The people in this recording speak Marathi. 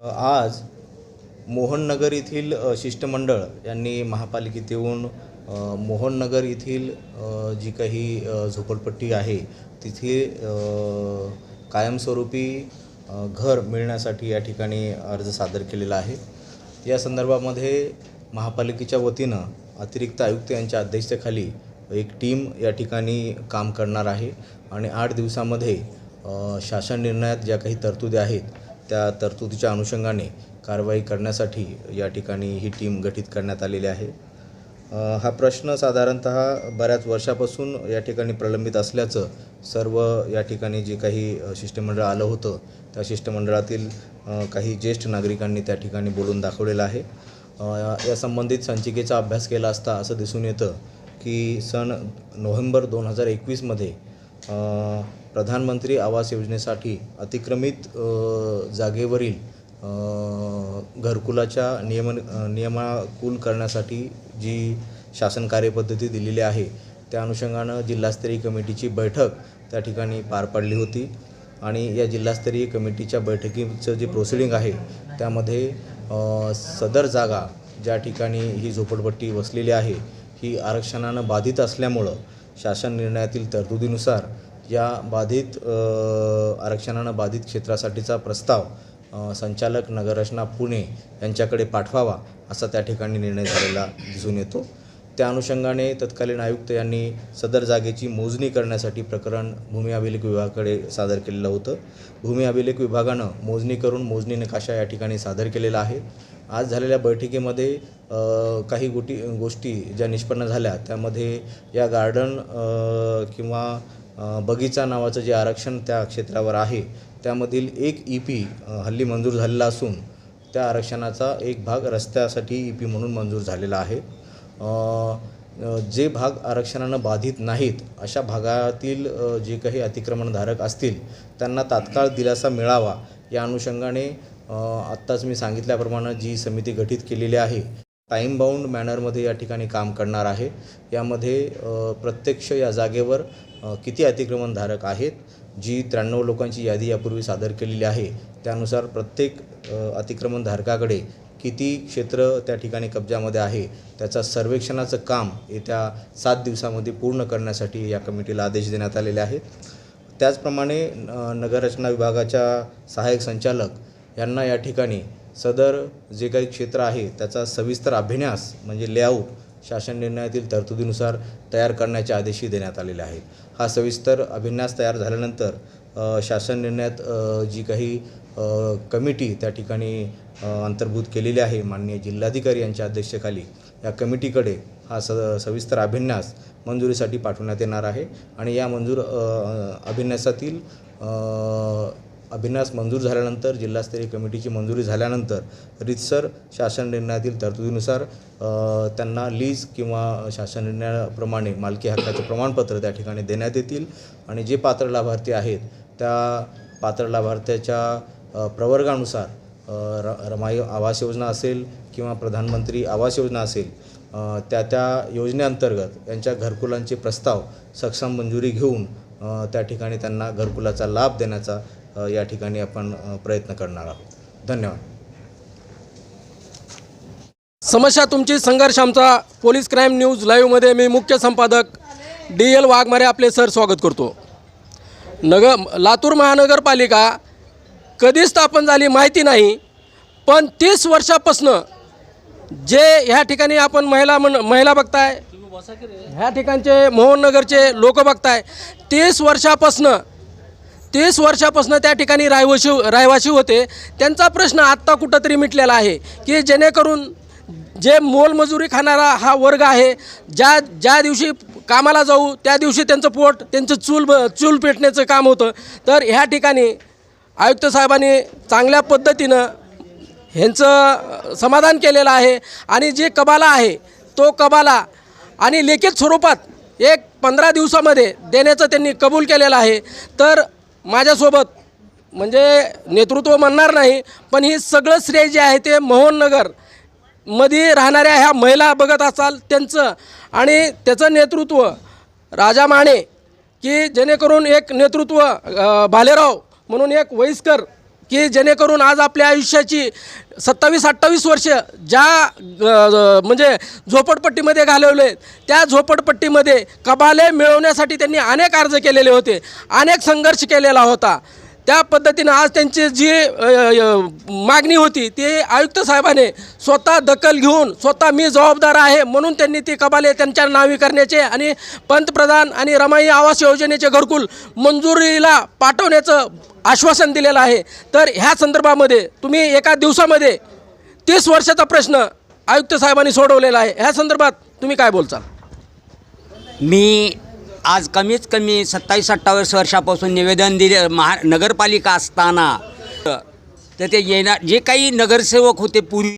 आज मोहननगर येथील शिष्टमंडळ यांनी महापालिकेत येऊन मोहननगर येथील जी काही झोपडपट्टी आहे तिथे कायमस्वरूपी घर मिळण्यासाठी या ठिकाणी अर्ज सादर केलेला आहे. या संदर्भामध्ये महापालिकेच्या वतीनं अतिरिक्त आयुक्त यांच्या अध्यक्षतेखाली एक टीम या ठिकाणी काम करणार आहे आणि आठ दिवसामध्ये शासन निर्णयात ज्या काही तरतुदी आहेत त्या तरतुदीच्या अनुषंगाने कारवाई करण्यासाठी या ठिकाणी ही टीम गठीत करण्यात आलेली आहे. हा प्रश्न साधारणत बऱ्याच वर्षापासून या ठिकाणी प्रलंबित असल्याचं सर्व या ठिकाणी जे काही शिष्टमंडळ आलं होतं त्या शिष्टमंडळातील काही ज्येष्ठ नागरिकांनी त्या ठिकाणी बोलून दाखवलेलं आहे. या संबंधित संचिकेचा अभ्यास केला असता असं दिसून येतं की सन नोव्हेंबर दोन हजार एकवीसमध्ये प्रधानमंत्री आवास योजनेसाठी अतिक्रमित जागेवरील घरकुलाच्या नियमन नियमाकुल करण्यासाठी जी शासन कार्यपद्धती दिलेली आहे त्या अनुषंगानं जिल्हास्तरीय कमिटीची बैठक त्या ठिकाणी पार पडली होती. आणि या जिल्हास्तरीय कमिटीच्या बैठकीचं जे प्रोसिडिंग आहे त्यामध्ये सदर जागा ज्या ठिकाणी ही झोपडपट्टी वसलेली आहे ही आरक्षणानं बाधित असल्यामुळं शासन निर्णयातील तरतुदीनुसार या बाधित आरक्षणानं बाधित क्षेत्रासाठीचा प्रस्ताव संचालक नगररचना पुणे यांच्याकडे पाठवावा असा त्या ठिकाणी निर्णय झालेला दिसून येतो. त्या अनुषंगाने तत्कालीन आयुक्त यांनी सदर जागेची मोजणी करण्यासाठी प्रकरण भूमी अभिलेख विभागाकडे सादर केलेलं होतं. भूमी अभिलेख विभागानं मोजणी करून मोजणी नकाशा या ठिकाणी सादर केलेला आहे. आज झालेल्या बैठकीमध्ये काही गोटी गोष्टी ज्या निष्पन्न झाल्या त्यामध्ये या गार्डन किंवा बगीचा नावाचं जे आरक्षण त्या क्षेत्रावर आहे त्यामधील एक ई पी हल्ली मंजूर झालेला असून त्या आरक्षणाचा एक भाग रस्त्यासाठी ई पी म्हणून मंजूर झालेला आहे. जे भाग आरक्षणानं बाधित नाहीत अशा भागातील जे काही अतिक्रमणधारक असतील त्यांना तात्काळ दिलासा मिळावा या अनुषंगाने आत्ताच मी सांगितल्याप्रमाणे जी समिती गठीत केलेली आहे टाईम बाउंड मॅनरमध्ये या ठिकाणी काम करणार आहे. यामध्ये प्रत्यक्ष या जागेवर किती अतिक्रमणधारक आहेत जी त्र्याण्णव लोकांची यादी यापूर्वी सादर केलेली आहे त्यानुसार प्रत्येक अतिक्रमणधारकाकडे किती क्षेत्र त्या ठिकाणी कब्जामध्ये आहे त्याचा सर्वेक्षणाचं काम येत्या सात दिवसामध्ये पूर्ण करण्यासाठी या कमिटीला आदेश देण्यात आलेले आहेत. त्याचप्रमाणे नगररचना विभागाच्या सहाय्यक संचालक यांना या ठिकाणी सदर जे काही क्षेत्र आहे त्याचा सविस्तर अभ्यास म्हणजे लेआउट शासन निर्णयातील तरतुदीनुसार तयार करण्याचे आदेशही देण्यात आलेले आहेत. हा सविस्तर अभिन्यास तयार झाल्यानंतर शासन निर्णयात जी काही कमिटी त्या ठिकाणी अंतर्भूत केलेली आहे माननीय जिल्हाधिकारी यांच्या अध्यक्षतेखाली या कमिटीकडे हा स सविस्तर अभिन्यास मंजुरीसाठी पाठवण्यात येणार आहे. आणि या मंजूर अभिन्यासातील अभिन्यास मंजूर झाल्यानंतर जिल्हास्तरीय कमिटीची मंजुरी झाल्यानंतर रितसर शासन निर्णयातील तरतुदीनुसार त्यांना लीज किंवा शासन निर्णयाप्रमाणे मालकी हक्काचे प्रमाणपत्र त्या ठिकाणी देण्यात येतील. आणि जे पात्र लाभार्थी आहेत त्या पात्र लाभार्थ्याच्या प्रवर्गानुसार र रमाई आवास योजना असेल किंवा प्रधानमंत्री आवास योजना असेल त्या त्या योजनेअंतर्गत यांच्या घरकुलांचे प्रस्ताव सक्षम मंजुरी घेऊन त्या ठिकाणी त्यांना घरकुलाचा लाभ देण्याचा या ठिकाणी आपण प्रयत्न करणार आहोत. धन्यवाद. समस्या तुमची संघर्ष आमचा. पोलीस क्राईम न्यूज लाईव्हमध्ये मी मुख्य संपादक डी एल वाघमारे आपले सर स्वागत करतो. नगर लातूर महानगरपालिका कधी स्थापन झाली माहिती नाही पण तीस वर्षापासनं जे ह्या ठिकाणी आपण महिला म्हण महिला बघताय ह्या ठिकाणचे मोहननगरचे लोक बघताय तीस वर्षापासनं तीस वर्षापासून त्या ठिकाणी रायवशी रहिवाशी होते. त्यांचा प्रश्न आत्ता कुठंतरी मिटलेला आहे की जेणेकरून जे मोलमजुरी खाणारा हा वर्ग आहे ज्या ज्या दिवशी कामाला जाऊ त्या दिवशी त्यांचं पोट त्यांचं चूल चूल पेटण्याचं काम होतं. तर ह्या ठिकाणी आयुक्त साहेबांनी चांगल्या पद्धतीनं ह्यांचं समाधान केलेलं आहे. आणि जे कबाला आहे तो कबाला आणि लेखित स्वरूपात एक पंधरा दिवसामध्ये देण्याचं त्यांनी कबूल केलेलं आहे. तर माझ्यासोबत म्हणजे नेतृत्व म्हणणार नाही पण ही सगळं श्रेय जे आहे ते मोहननगरमध्ये राहणाऱ्या ह्या महिला बघत असाल त्यांचं. आणि त्याचं नेतृत्व राजा माने की जेणेकरून एक नेतृत्व भालेराव म्हणून एक वयस्कर की जेणेकरून आज आपल्या आयुष्याची सत्तावीस अठ्ठावीस वर्ष ज्या म्हणजे झोपडपट्टीमध्ये घालवले त्या झोपडपट्टीमध्ये कबाले मिळवण्यासाठी त्यांनी अनेक अर्ज केलेले होते अनेक संघर्ष केलेला होता. त्या पद्धतीनं आज त्यांची जी मागणी होती ती आयुक्त साहेबाने स्वतः दखल घेऊन स्वतः मी जबाबदार आहे म्हणून त्यांनी ती कबाले त्यांच्या नावी करण्याचे आणि पंतप्रधान आणि रमाई आवास योजनेचे घरकुल मंजुरीला पाठवण्याचं आश्वासन दिलेलं आहे. तर ह्या संदर्भामध्ये तुम्ही एका दिवसामध्ये तीस वर्षाचा प्रश्न आयुक्त साहेबांनी सोडवलेला आहे. ह्या संदर्भात तुम्ही काय बोलचाल? मी आज कमीत कमी सत्तावीस अठ्ठावीस वर्षापासून निवेदन दिले महा नगरपालिका असताना. तर ते येणार जे काही नगरसेवक होते पूर्वी